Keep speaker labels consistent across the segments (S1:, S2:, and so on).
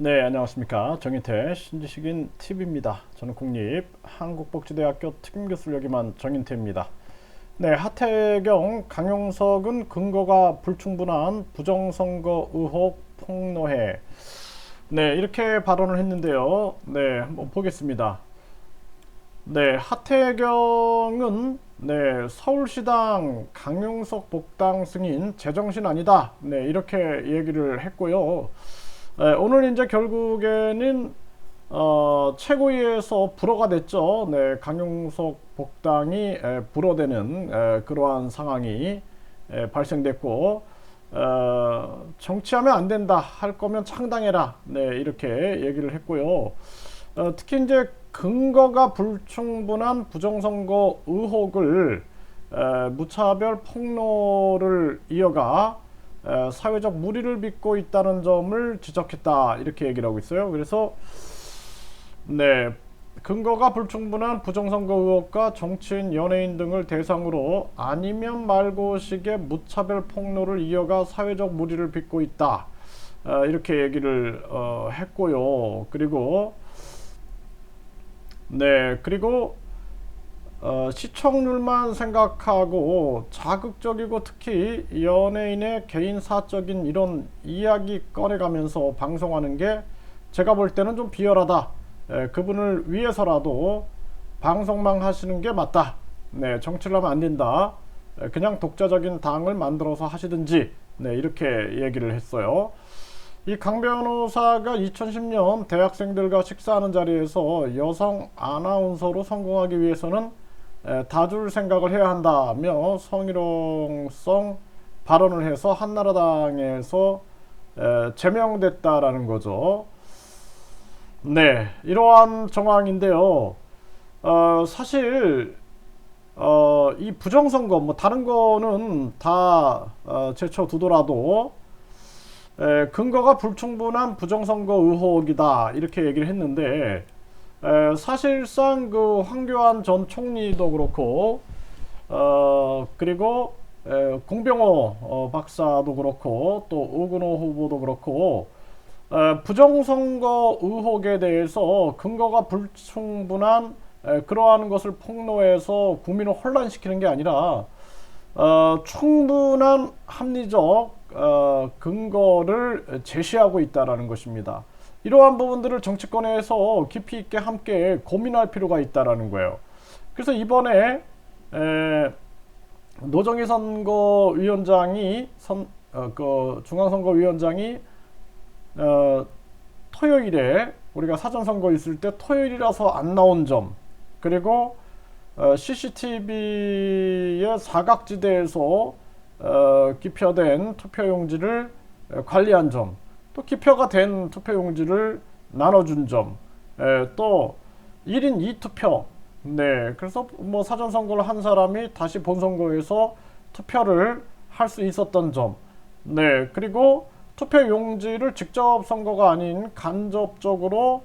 S1: 네, 안녕하십니까. 정인태 신지식인 TV입니다. 저는 국립 한국복지대학교 특임교수를 역임한 정인태입니다. 네, 하태경, 강용석은 근거가 불충분한 부정선거 의혹 폭로해. 네, 이렇게 발언을 했는데요. 네, 한번 보겠습니다. 네, 하태경은 네, 서울시당 강용석 복당 승인 제정신 아니다. 네, 이렇게 얘기를 했고요. 네, 오늘 이제 결국에는 어, 최고위에서 불허가 됐죠. 네, 강용석 복당이 에, 불허되는 에, 그러한 상황이 에, 발생됐고 어, 정치하면 안 된다 할 거면 창당해라. 네, 이렇게 얘기를 했고요. 어, 특히 이제 근거가 불충분한 부정선거 의혹을 에, 무차별 폭로를 이어가 에, 사회적 무리를 빚고 있다는 점을 지적했다 이렇게 얘기를 하고 있어요. 그래서 네 근거가 불충분한 부정선거 의혹과 정치인, 연예인 등을 대상으로 아니면 말고식의 무차별 폭로를 이어가 사회적 무리를 빚고 있다 어, 이렇게 얘기를 어, 했고요. 그리고 네 그리고 어, 시청률만 생각하고 자극적이고 특히 연예인의 개인 사적인 이런 이야기 꺼내가면서 방송하는 게 제가 볼 때는 좀 비열하다. 에, 그분을 위해서라도 방송만 하시는 게 맞다. 네, 정치를 하면 안 된다. 에, 그냥 독자적인 당을 만들어서 하시든지 네, 이렇게 얘기를 했어요. 이 강 변호사가 2010년 대학생들과 식사하는 자리에서 여성 아나운서로 성공하기 위해서는 에, 다줄 생각을 해야 한다며 성희롱성 발언을 해서 한나라당에서 에, 제명됐다라는 거죠. 네, 이러한 정황인데요. 어, 사실 어, 이 부정선거 뭐 다른 거는 다 어, 제쳐두더라도 에, 근거가 불충분한 부정선거 의혹이다 이렇게 얘기를 했는데 에, 사실상 그 황교안 전 총리도 그렇고 어, 그리고 에, 공병호 어, 박사도 그렇고 또 오근호 후보도 그렇고 에, 부정선거 의혹에 대해서 근거가 불충분한 에, 그러한 것을 폭로해서 국민을 혼란시키는 게 아니라 어, 충분한 합리적 어, 근거를 제시하고 있다라는 것입니다. 이러한 부분들을 정치권에서 깊이 있게 함께 고민할 필요가 있다라는 거예요. 그래서 이번에 에, 노정희 선거위원장이 선, 어, 그 중앙선거위원장이 어, 토요일에 우리가 사전 선거 있을 때 토요일이라서 안 나온 점 그리고 어, CCTV의 사각지대에서 어, 기표된 투표용지를 어, 관리한 점, 또 기표가 된 투표용지를 나눠준 점, 에, 또 1인 2투표, 네, 그래서 뭐 사전 선거를 한 사람이 다시 본 선거에서 투표를 할 수 있었던 점, 네, 그리고 투표 용지를 직접 선거가 아닌 간접적으로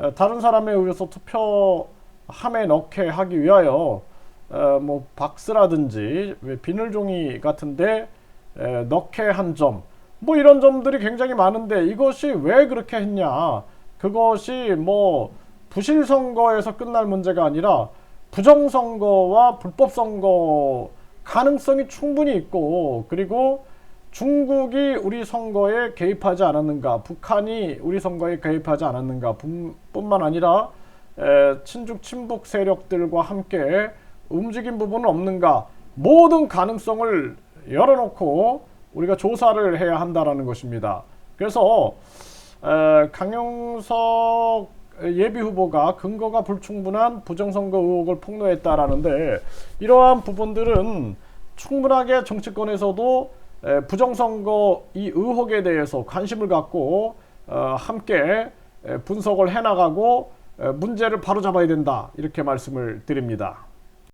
S1: 에, 다른 사람에 의해서 투표함에 넣게 하기 위하여 에, 뭐 박스라든지 왜 비닐종이 같은데 에, 넣게 한 점, 뭐 이런 점들이 굉장히 많은데 이것이 왜 그렇게 했냐? 그것이 뭐 부실 선거에서 끝날 문제가 아니라 부정 선거와 불법 선거 가능성이 충분히 있고 그리고 중국이 우리 선거에 개입하지 않았는가, 북한이 우리 선거에 개입하지 않았는가 분- 뿐만 아니라 에, 친중 친북 세력들과 함께 움직인 부분은 없는가 모든 가능성을 열어놓고 우리가 조사를 해야 한다라는 것입니다. 그래서 에, 강용석 예비 후보가 근거가 불충분한 부정선거 의혹을 폭로했다라는데 이러한 부분들은 충분하게 정치권에서도 에, 부정선거 이 의혹에 대해서 관심을 갖고 어, 함께 에, 분석을 해나가고 에, 문제를 바로잡아야 된다 이렇게 말씀을 드립니다.